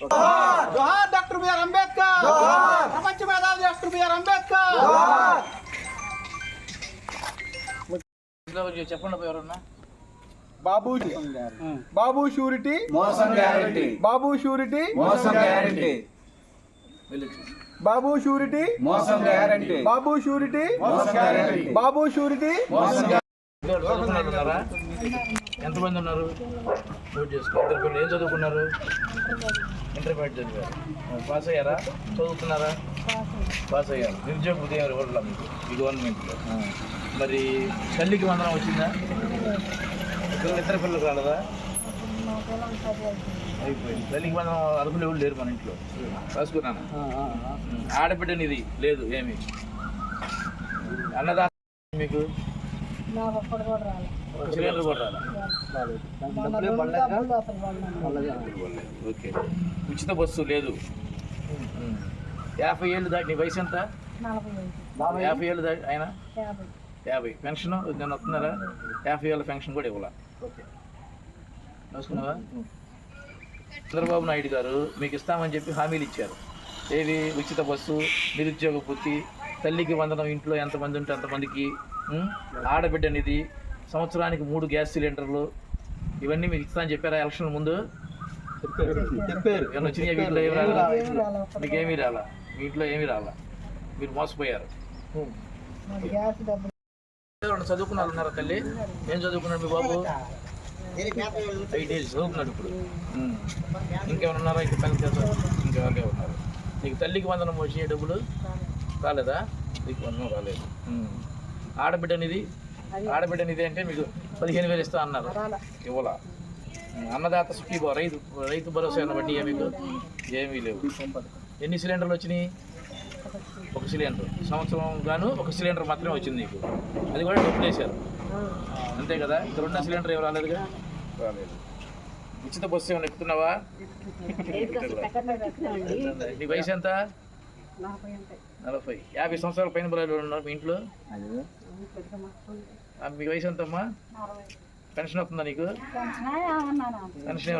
జోహార్! Doctor B R Ambedkar! ప్రపంచ మేధావి doctor B R Ambedkar! చెప్పండి ఎవరన్నా? బాబు బాబు షూరిటీ. మోసం గ్యారంటీ. బాబు షూరిటీ. మోసం గ్యారంటీ. బాబు షూరిటీ. మోసం గ్యారంటీ. బాబు షూరిటీ. మోసం బాబు షూరిటీ. చదువుకున్నారు ఎంతమంది ఉన్నారు? నోట్ చేసుకో. ఇద్దరు పిల్లలు ఏం చదువుకున్నారు? ఇంటర్మీడియట్ చదివారు. పాస్ అయ్యారా? చదువుతున్నారా? పాస్ అయ్యారు. నిరుద్యోగ ఉదయం ఇవ్వట్లా మీకు? ఈ గవర్నమెంట్లో. మరి తల్లికి వందనం వచ్చిందా? పిల్లలు ఇద్దరు పిల్లలు రాలేదా? అయిపోయింది. తల్లికి వందనం అర్హులు ఎవరు లేరు మన ఇంట్లో. రాసుకున్నాను? ఆడబిడ్డనిది లేదు ఏమి. అన్నదా మీకు? నాకు ఒక్కడు కూడా సిలిండర్. ఓకే ఉచిత బస్సు లేదు. యాభై ఏళ్ళు దాటి నీ వయసు ఎంత? యాభై? ఏళ్ళు దాటి ఆయన యాభై. పెన్షన్? నేను వస్తున్నారా? యాభై. ఏళ్ళ పెన్షన్ కూడా ఇవ్వాల? ఓకే. రాసుకున్నావా చంద్రబాబు నాయుడు గారు మీకు ఇస్తామని చెప్పి హామీలు ఇచ్చారు. ఏవి ఉచిత బస్సు నిరుద్యోగ వృత్తి తల్లికి వందనం ఇంట్లో ఎంతమంది ఉంటే అంతమందికి ఉం? ఆడబిడ్డ నిధి సంవత్సరానికి మూడు గ్యాస్ సిలిండర్లు ఇవన్నీ మీకు ఇస్తామని చెప్పారా ఎలక్షన్ ముందు? చెప్పారు. వచ్చినాయా వీటిలో ఏమి రాలా? ఏం రాలే ఒక్కడు. మీకు ఏమీ రాలా? మీ ఇంట్లో ఏమీ రాలా? మీరు మోసపోయారు. మాకు గ్యాస్ డబ్బులు. ఎవరన్నా చదువుకున్నారు ఉన్నారా తల్లి? ఏం చదువుకున్నాడు మీ బాబు? ఏజ్ చదువుకున్నాడు ఇప్పుడు. ఉన్నారా? ఇంకా తల్లి చేత ఇంకెవరికే ఉన్నారు. నీకు తల్లికి వందనం వచ్చిన డబ్బులు? రాలేదా? నీకు వందనం రాలేదు. ఉమ్. ఆడబిడ్డ నిధి ఆడబిడ్డ నిధి అంటే మీకు పదిహేను వేలు ఇస్తా అన్నారు. ఇవ్వలా. అన్నదాత సుఖీభావ రైతు రైతు భరోసా అన్న బట్టి మీకు ఏమీ లేవు. ఎన్ని సిలిండర్లు వచ్చినాయి? ఒక సిలిండర్. సంవత్సరం గాను ఒక సిలిండర్ మాత్రమే వచ్చింది నీకు. అది కూడా డబ్బులు వేశారు. అంతే కదా? ఇక్కడ ఉన్న సిలిండర్ ఏమి రాలేదుగా? రాలేదు. ఉచిత బస్సు ఏమైనా ఎక్కుతున్నావా? నీ వయసు ఎంత? నలభై యాభై సంవత్సరాల పైన పిల్లలు ఉన్నారు మీ ఇంట్లో? మీ వయసు ఎంతమ్మా. పెన్షన్ వస్తుందా నీకు? పెన్షనా ఏమన్నానా? పెన్షన్